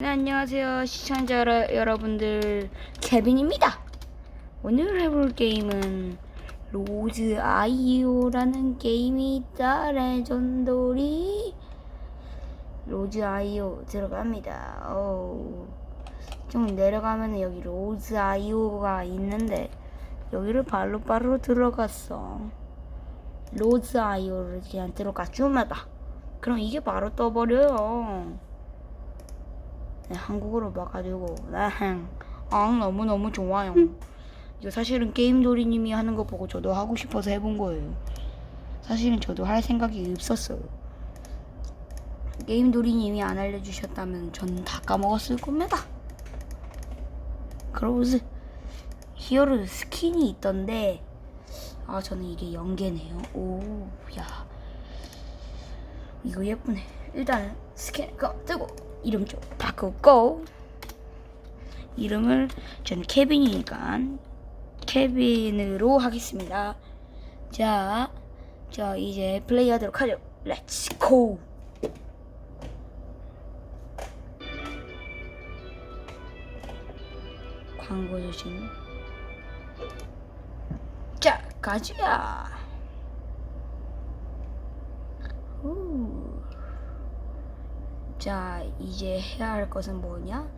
네, 안녕하세요. 시청자 여러- 여러분들. 케빈입니다. 오늘 해볼 게임은 로즈 아이오라는 게임이 있다. 레전더리. 로즈 아이오 들어갑니다. 어우. 좀 내려가면 여기 로즈 아이오가 있는데 여기를 발로 바로 들어갔어. 로즈 아이오를 그냥 들어가. 줍니다 그럼 이게 바로 떠버려요. 네, 한국어로 봐가지고 네, 아 너무 너무 좋아요. 이거 사실은 게임 도리님이 하는 거 보고 저도 하고 싶어서 해본 거예요. 사실은 저도 할 생각이 없었어요. 게임 도리님이 안 알려주셨다면 전 다 까먹었을 겁니다. 그로즈 히어로 스킨이 있던데 아 저는 이게 연계네요. 오, 야 이거 예쁘네. 일단은 스캔 거 뜨고 이름 좀 바꾸고 이름을 저는 케빈이니까 케빈으로 하겠습니다. 자, 자 이제 플레이하도록 하죠. 렛츠 고. 광고 조심. 자, 가자. 후. 자, 이제 해야 할 것은 뭐냐?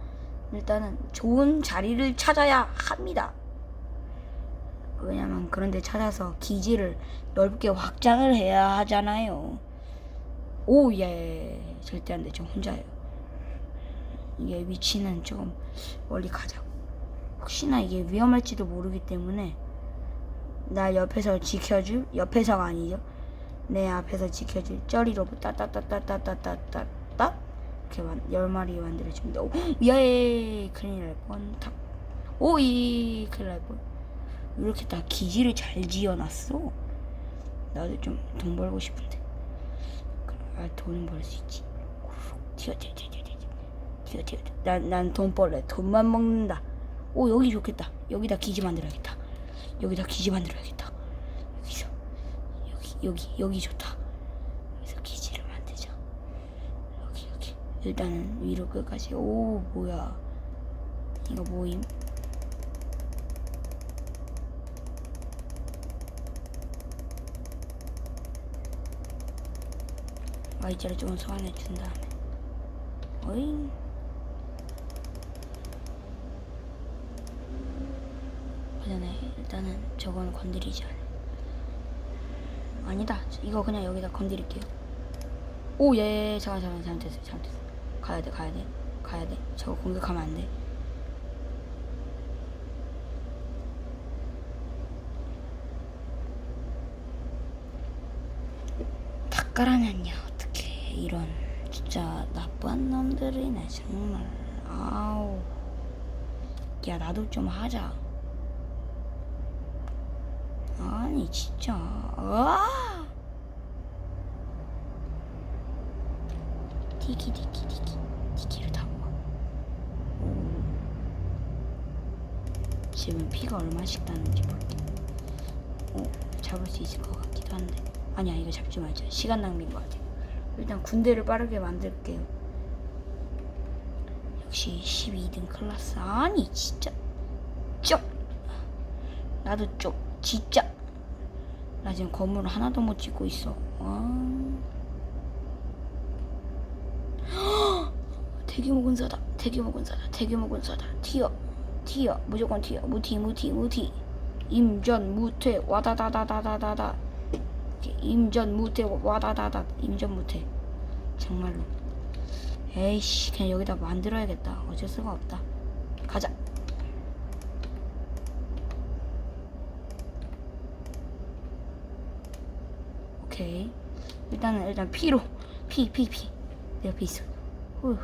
일단은 좋은 자리를 찾아야 합니다. 왜냐면 그런데 찾아서 기지를 넓게 확장을 해야 하잖아요. 오, 예. 절대 안 돼. 저 혼자예요. 이게 위치는 조금 멀리 가자고. 혹시나 이게 위험할지도 모르기 때문에 날 옆에서 지켜줄 옆에서가 아니죠. 내 앞에서 지켜줄 쩌리로 따따따따따따따따 이렇게 만, 열 마리 만들어줍니다. 오, 예, 큰일 날 뻔. 탁. 오 이, 큰일 날 뻔. 이렇게 다 기지를 잘 지어놨어. 나도 좀 돈 벌고 싶은데. 아, 돈은 벌 수 있지. 튀어, 튀어, 튀어, 튀어, 튀어, 튀어. 난, 난 돈 벌래. 돈만 먹는다. 오, 여기 좋겠다. 여기다 기지 만들어야겠다. 여기다 기지 만들어야겠다. 여기서, 여기, 여기, 여기 좋다. 여기서 기지를 만들자. 여기 여기 일단은 위로 끝까지. 오 뭐야. 이거 뭐임. Y자를 좀 소환해 준 다음에. 어잉. 그 전에 일단은 저거는 건드리지 않아 아니다. 이거 그냥 여기다 건드릴게요. 오, 예, 예, 잠깐, 잠깐, 잘못했어, 잘못했어. 가야 돼, 가야 돼, 가야 돼. 저거 공격하면 안 돼. 다 깔아놨냐, 어떡해. 이런, 진짜 나쁜 놈들이네, 정말. 아우. 야, 나도 좀 하자. 아니, 진짜. 아! 티키 티키를 타고 와. 오. 지금 피가 얼마씩 나는지 볼게. 오, 잡을 수 있을 것 같기도 한데. 아니야, 이거 잡지 말자. 시간 낭비인 것 같아. 일단 군대를 빠르게 만들게요. 역시 12등 클라스. 아니, 진짜. 쪽! 나도 쪽. 진짜. 나 지금 건물 하나도 못 짓고 있어. 아. 대규모 군사다. 대규모 군사다. 대규모 군사다. 튀어. 튀어. 무조건 튀어. 무티 무티 무티. 임전 무퇴 와다다다다다다다. 임전 무퇴 와다다다. 임전 무퇴. 정말로. 에이씨 그냥 여기다 만들어야겠다. 어쩔 수가 없다. 가자. 오케이. 일단은 일단 피로 피 피 피. 내 옆에 있어. 후.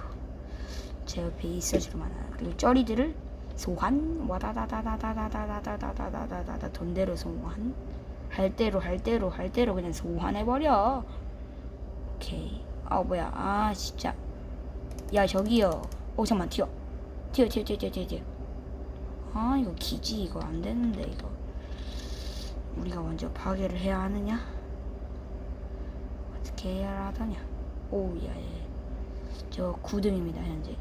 제 옆에 있어주기만 하 그리고 쩌리들을 소환 와다다다다다다다다다다다다다 돈대로 소환. 할 대로 할 대로 할 대로 그냥 소환해버려. 오케이. 아 뭐야. 아 진짜. 야 저기요. 오 잠만. 튀어. 튀어 튀어 튀어 튀어 튀어 아 이거 기지. 이거 안 되는데 이거. 우리가 먼저 파괴를 해야 하느냐? 어떻게 해야 하더냐? 오야예 저 9등입니다 현재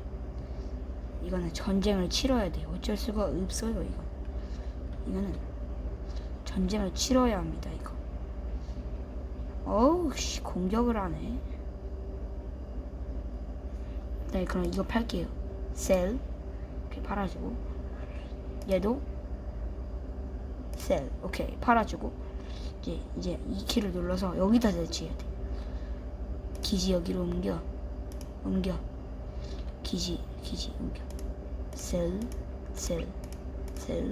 이거는 전쟁을 치러야 돼요. 어쩔 수가 없어요, 이거. 이거는 전쟁을 치러야 합니다, 이거. 어우, 씨, 공격을 하네. 네, 그럼 이거 팔게요. 셀. 이렇게 팔아주고. 얘도 셀. 오케이, 팔아주고. 이제, 이제 이 키를 눌러서 여기다 설치해야 돼. 기지 여기로 옮겨. 옮겨. 기지, 기지, 옮겨. 셀, 셀, 셀,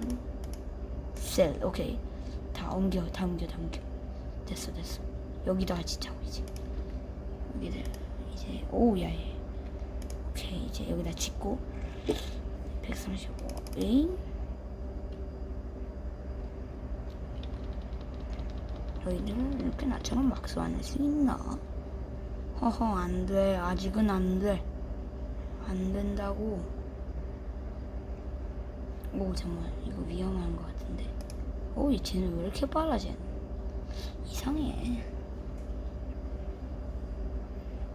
셀. 오케이. 다 옮겨, 다 옮겨, 다 옮겨. 됐어, 됐어. 여기다 같이 자고 이제. 여기다 이제 오우 야예. 오케이 이제 여기다 짓고 135. 에잉? 너희들은 이렇게 나처럼 막 쏘아낼 수 있나? 허허 안 돼. 아직은 안 돼. 안 된다고. 오 정말 이거 위험한 것 같은데. 오, 이 쟤는 왜 이렇게 빨라 쟤는? 이상해.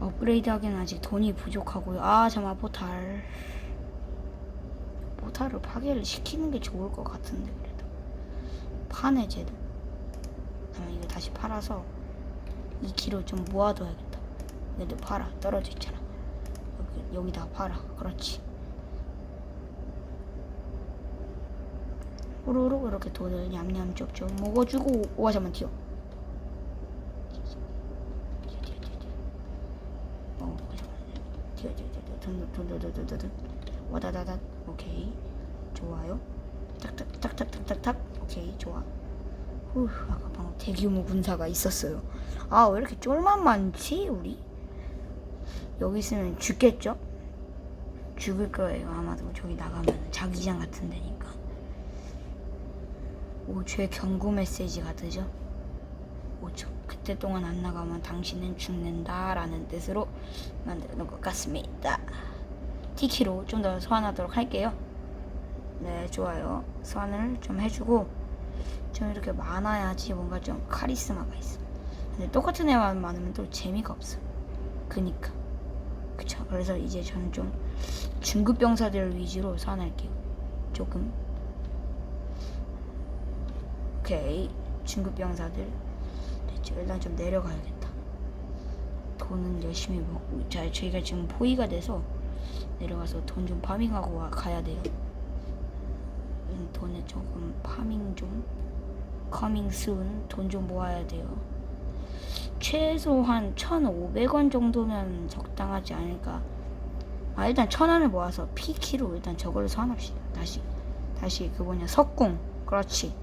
업그레이드 하기엔 아직 돈이 부족하고요. 아, 잠깐 포탈. 포탈을 파괴를 시키는 게 좋을 것 같은데 그래도. 파네 쟤도. 그럼 이거 다시 팔아서 2kg 좀 모아둬야겠다. 얘도 팔아. 떨어져 있잖아. 여기, 여기다 팔아. 그렇지. 우르르 이렇게 돈을 냠냠 쪽쪽 먹어주고 와 잠만 튀어. 어. 튀어, 튀어, 튀어, 튀어. 돈, 돈, 돈, 돈, 돈, 돈, 돈. 와다다다. 오케이. 좋아요. 탁탁, 탁탁, 탁탁, 탁. 오케이, 좋아. 후, 아까 방금 대규모 군사가 있었어요. 아, 왜 이렇게 쫄만 많지, 우리? 여기 있으면 죽겠죠? 죽을 거예요, 아마도. 저기 나가면 자기장 같은 데니까. 오, 죄 경고 메시지가 뜨죠? 5초. 그때 동안 안 나가면 당신은 죽는다 라는 뜻으로 만들어 놓은 것 같습니다. 티키로 좀 더 소환하도록 할게요. 네, 좋아요. 소환을 좀 해주고 좀 이렇게 많아야지 뭔가 좀 카리스마가 있어. 근데 똑같은 애만 많으면 또 재미가 없어. 그니까. 그쵸. 그래서 이제 저는 좀 중급 병사들 위주로 소환할게요. 조금. 오케이. 중급 병사들. 됐죠. 일단 좀 내려가야겠다. 돈은 열심히 먹고. 자, 저희가 지금 포위가 돼서 내려가서 돈 좀 파밍하고 와, 가야 돼요. 음, 돈에 조금 파밍 좀. 커밍 순. 돈 좀 모아야 돼요. 최소한 1,500원 정도면 적당하지 않을까. 아, 일단 천 원을 모아서 피키로 일단 저걸로 소환합시다. 다시. 다시 그 뭐냐, 석궁. 그렇지.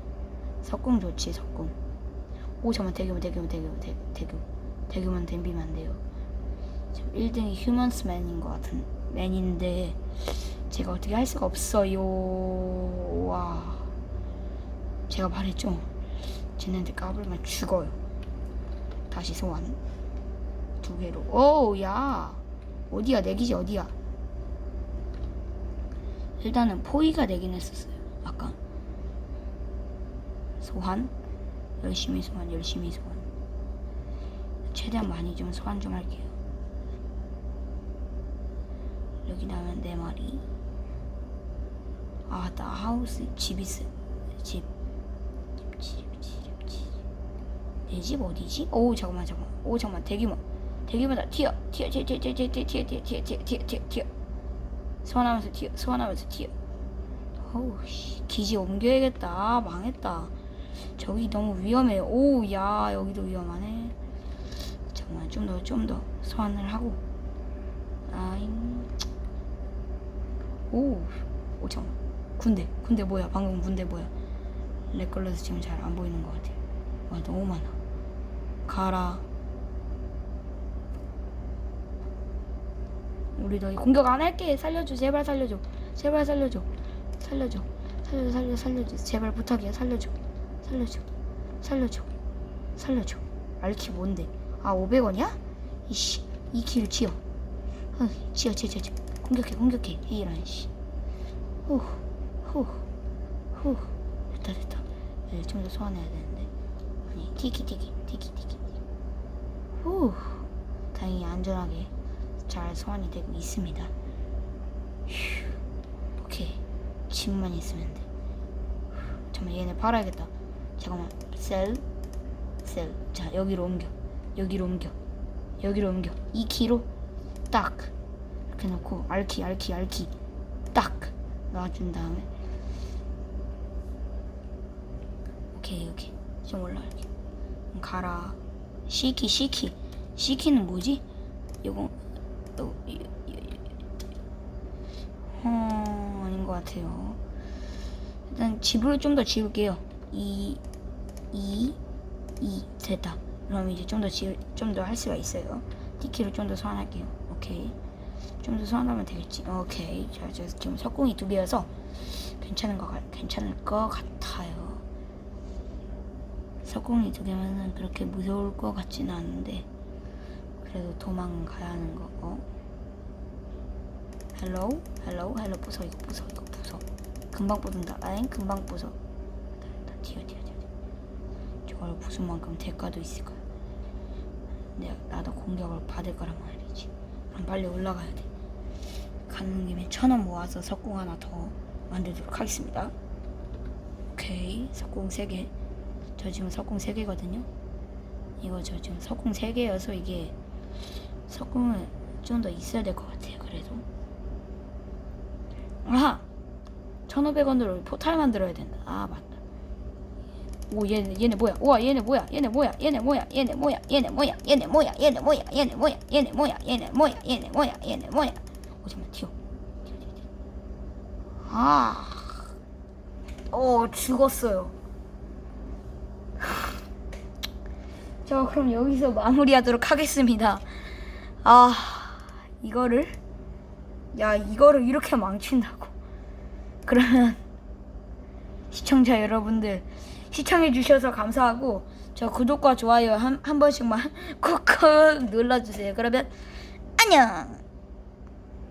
석궁 좋지, 석궁. 오, 잠깐만, 대규모, 대규모, 대규모, 대, 대규모. 대규모는 댐비면 안 돼요. 지금 1등이 휴먼스맨인 것 같은 맨인데, 제가 어떻게 할 수가 없어요. 와. 제가 말했죠. 쟤네한테 까불면 죽어요. 다시 소환. 두 개로. 오, 야. 어디야, 내 기지 어디야? 일단은 포위가 되긴 했었어요. 아까. 소환. 열심히 소환, 열심히 소환. 최대한 많이 좀 소환 좀 할게요. 여기 나면 네 마리. 아, 나 하우스 집 있어. 집. 집, 집, 집, 집. 내 집 어디지? 오, 잠깐만, 잠깐만. 오, 잠깐만. 대규모. 대규모다. 튀어, 튀어, 튀어, 튀어, 튀어, 튀어, 튀어, 튀어, 튀어, 튀어, 튀어, 튀어, 튀어. 소환하면서 튀어, 소환하면서 튀어. 어우, 씨. 기지 옮겨야겠다. 아, 망했다. 저기 너무 위험해. 오, 야, 여기도 위험하네. 잠깐만, 좀 더, 좀 더 소환을 하고. 아잉. 오, 오, 잠깐만. 군대, 군대 뭐야? 방금 군대 뭐야? 렉 걸려서 지금 잘 안 보이는 것 같아. 와, 너무 많아. 가라. 우리 너희 공격 안 할게. 살려줘. 제발 살려줘. 제발 살려줘. 살려줘. 살려줘. 살려줘. 살려줘. 제발 부탁이야. 살려줘. 살려줘. 살려줘. 살려줘. 알키 뭔데? 아, 500원이야? 이씨. 이 키를 치어. 어, 치어, 치어, 치어. 치어. 공격해, 공격해. 이런 씨. 후, 후, 후. 됐다, 됐다. 네, 좀더 소환해야. 아니, 티키, 티키, 티키, 티키. 후. 다행히 안전하게 잘 소환이 되고 있습니다. 휴. 지금만 있으면 돼. 잠깐만 얘네 팔아야겠다. 잠깐만 셀, 셀. 자 여기로 옮겨. 여기로 옮겨. 여기로 옮겨. 이 키로 딱 이렇게 놓고 알키 알키 알키 딱 놔준 다음에 오케이 오케이 좀 올라갈게. 가라. 시키 시키 시키는 뭐지? 이거 어, 어 아닌 것 같아요. 일단 집을 좀 더 지울게요. 이, 이, 이 됐다. 그럼 이제 좀 더 지울, 좀더 할 수가 있어요. 디키를 좀 더 소환할게요. 오케이. 좀 더 소환하면 되겠지. 오케이. 자, 저 지금 석궁이 두 개여서 괜찮은 거 같- 괜찮을 것 같아요. 석궁이 두 개면은 그렇게 무서울 것 같지는 않은데 그래도 도망가야 하는 거. 어? 헬로우? 헬로우? 헬로우 부숴 이거 부숴 이거 부숴 금방 부순다. 아잉? 금방 부숴 다, 다 튀어 튀어 튀어. 저걸 부순 만큼 대가도 있을 거야. 내가 나도 공격을 받을 거란 말이지. 그럼 빨리 올라가야 돼. 가는 김에 천 원 모아서 석궁 하나 더 만들도록 하겠습니다. 오케이. 석궁 세개 저 지금 석궁 세 개거든요 이거 저 지금 석궁 세 개여서 이게 석궁은 좀 더 있어야 될 것 같아요 그래도 아하 1500원으로 포탈 만들어야 된다 아 맞다 오 얘네 얘네 뭐야 우와 얘네 뭐야 얘네 뭐야 얘네 뭐야 얘네 뭐야 얘네 뭐야 얘네 뭐야 얘네 뭐야 얘네 뭐야 얘네 뭐야 얘네 뭐야 얘네 뭐야 얘네 뭐야 오 잠깐만 튀어 튀어 아어 죽었어요 자 그럼 여기서 마무리하도록 하겠습니다. 아 이거를? 야 이거를 이렇게 망친다고? 그러면 시청자 여러분들 시청해 주셔서 감사하고 저 구독과 좋아요 한, 한 번씩만 꾹꾹 눌러주세요. 그러면 안녕